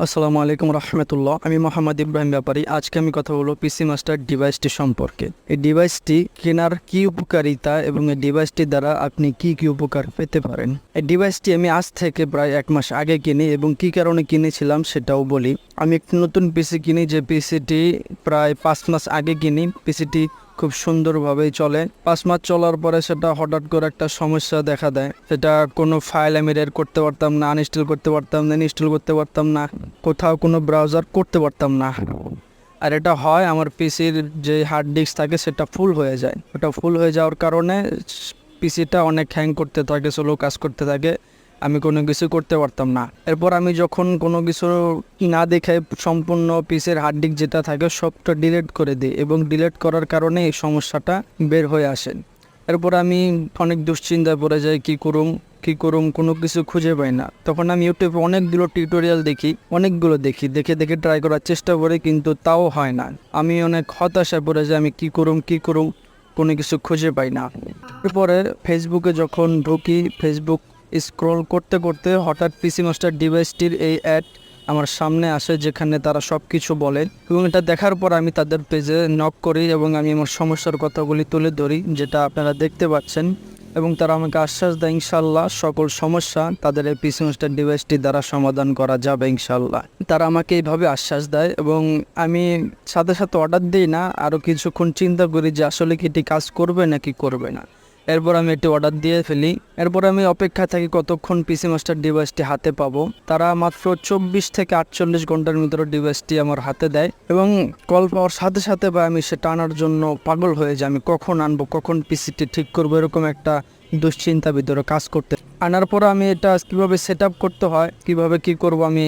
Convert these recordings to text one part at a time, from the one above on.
আসসালামু আলাইকুম রহমতুল্লাহ। আমি মোহাম্মদ ইব্রাহিম ব্যাপারী। আজকে আমি কথা বলব পিসি মাস্টার ডিভাইসটি সম্পর্কে। এই ডিভাইসটি কেনার কি উপকারিতা এবং এই ডিভাইসটি দ্বারা আপনি কি কি উপকার পেতে পারেন? এই ডিভাইসটি আমি আজ থেকে প্রায় এক মাস আগে কিনি এবং কি কারণে কিনেছিলাম সেটাও বলি। আমি একটি নতুন পিসি কিনি যে পিসিটি প্রায় পাঁচ মাস আগে কিনি। পিসিটি খুব সুন্দরভাবেই চলে। পাঁচ মাস চলার পরে সেটা হঠাৎ করে একটা সমস্যা দেখা দেয়। সেটা কোনো ফাইল আমি রেড করতে পারতাম না আনইনস্টল করতে পারতাম না ইনস্টল করতে পারতাম না, কোথাও কোনো ব্রাউজার করতে পারতাম না। আর এটা হয় আমার পিসির যে হার্ড ডিস্ক থাকে সেটা ফুল হয়ে যায়। ওটা ফুল হয়ে যাওয়ার কারণে পিসিটা অনেক হ্যাং করতে থাকে স্লো কাজ করতে থাকে। আমি কোনো কিছু করতে পারতাম না। এরপর আমি যখন কোনো কিছু না দেখে সম্পূর্ণ পিসের হার্ড যেটা থাকে সবটা ডিলেট করে দিই এবং ডিলেট করার কারণে এই সমস্যাটা বের হয়ে আসে। এরপর আমি অনেক দুশ্চিন্তায় পড়ে যাই, কি করুম কি করুম, কোনো কিছু খুঁজে পাই না। তখন আমি ইউটিউবে অনেকগুলো টিউটোরিয়াল দেখি, অনেকগুলো দেখি, দেখে দেখে ট্রাই করার চেষ্টা করি কিন্তু তাও হয় না। আমি অনেক হতাশায় পড়ে যাই, আমি কি করুম কি করুম, কোনো কিছু খুঁজে পাই না। এরপরে ফেসবুকে যখন ঢুকি ফেসবুক স্ক্রল করতে করতে হঠাৎ পিসি মাস্টার ডিভাইসটির এই অ্যাড আমার সামনে আসে, যেখানে তারা সব কিছু বলে। এবং এটা দেখার পর আমি তাদের পেজে নক করি এবং আমি আমার সমস্যার কথাগুলি তুলে ধরি, যেটা আপনারা দেখতে পাচ্ছেন। এবং তারা আমাকে আশ্বাস দেয় ইনশাল্লাহ সকল সমস্যা তাদের এই পিসি মাস্টার ডিভাইসটি দ্বারা সমাধান করা যাবে ইনশাল্লাহ তারা আমাকে এইভাবে আশ্বাস দেয় এবং আমি সাথে সাথে অর্ডার দিই না, আরও কিছুক্ষণ চিন্তা করি যে আসলে কি এটি কাজ করবে নাকি করবে না। এরপর আমি একটি অর্ডার দিয়ে ফেলি। এরপর আমি অপেক্ষা থাকি কতক্ষণ পিসি মাস্টার ডিভাইসটি হাতে পাবো। তারা মাত্র চব্বিশ থেকে আটচল্লিশ ঘণ্টার ভিতরে ডিভাইসটি আমার হাতে দেয় এবং কল পাওয়ার সাথে সাথে বা আমি সেটা আনার জন্য পাগল হয়ে যাই। আমি কখন আনব, কখন পিসিটি ঠিক করব, এরকম একটা দুশ্চিন্তা ভিতরে কাজ করতে আনার পর আমি এটা কীভাবে সেট আপ করতে হয়, কীভাবে কি করব আমি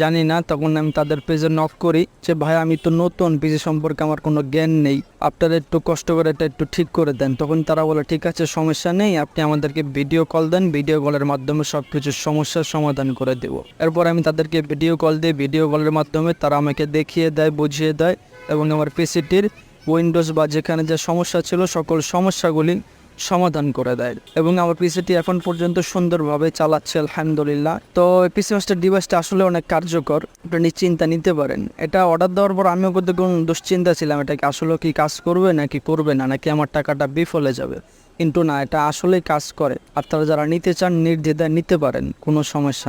জানি না। তখন আমি তাদের পেজে নক করি যে, ভাই, আমি তো নতুন পিসি সম্পর্কে আমার কোনো জ্ঞান নেই। আপনারা একটু কষ্ট করে এটা একটু ঠিক করে দেন। তখন তারা বলে, ঠিক আছে, সমস্যা নেই। আপনি আমাদেরকে ভিডিও কল দেন। ভিডিও কলের মাধ্যমে সব কিছু সমস্যার সমাধান করে দেব। এরপর আমি তাদেরকে ভিডিও কল দিই। ভিডিও কলের মাধ্যমে তারা আমাকে দেখিয়ে দেয়, বুঝিয়ে দেয় এবং আমার পিসিটির উইন্ডোজ বা যেখানে যে সমস্যা ছিল, সকল সমস্যাগুলি সমাধান করে দেয় এবং আমার পিসিটি এখন পর্যন্ত সুন্দরভাবে চালাচ্ছে, আলহামদুলিল্লাহ। তো পিসি মাস্টার ডিভাইসটা আসলে অনেক কার্যকর, আপনি নিশ্চিন্তা নিতে পারেন। এটা অর্ডার দেওয়ার পর আমিও কিন্তু কোনো দুশ্চিন্তা ছিলাম, এটা কি আসলে কি কাজ করবে নাকি করবে না, নাকি আমার টাকাটা বিফলে যাবে। কিন্তু না, এটা আসলেই কাজ করে। আপনারা যারা নিতে চান, নির্দ্বিধায় নিতে পারেন, কোনো সমস্যা